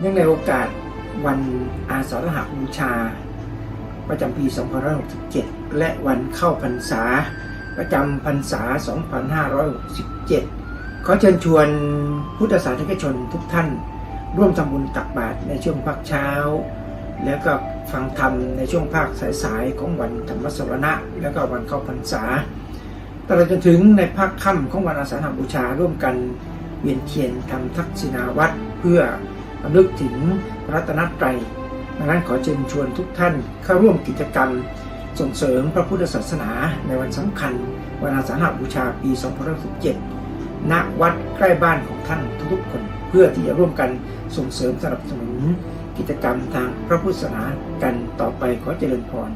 เนื่องในโอกาสวันอาสาฬหบูชา ประจำปี 2567 และวันเข้าพรรษา ประจำพรรษา 2567 ขอเชิญชวนพุทธศาสนิกชนทุกท่าน ร่วมทำบุญตักบาตรในช่วงภาคเช้า แล้วก็ฟังธรรมในช่วงภาคสายๆของวันธรรมสวนะ แล้วก็วันเข้าพรรษาตลอดจนถึงในภาคค่ำของวันอาสาฬหบูชาร่วมกันเวียนเทียนทำทักษิณาวัตรเพื่อ ระลึกถึงรัตนตรัยดังนั้นขอเชิญชวนทุกท่านเข้าร่วมกิจกรรม ส่งเสริมพระพุทธศาสนาในวันสำคัญวันอาสาฬหบูชาปี 2567ณ วัดใกล้บ้านของท่านทุกๆคน เพื่อที่จะร่วมกันส่งเสริมสนับสนุนกิจกรรมทางพระพุทธศาสนากันต่อไปขอเจริญพร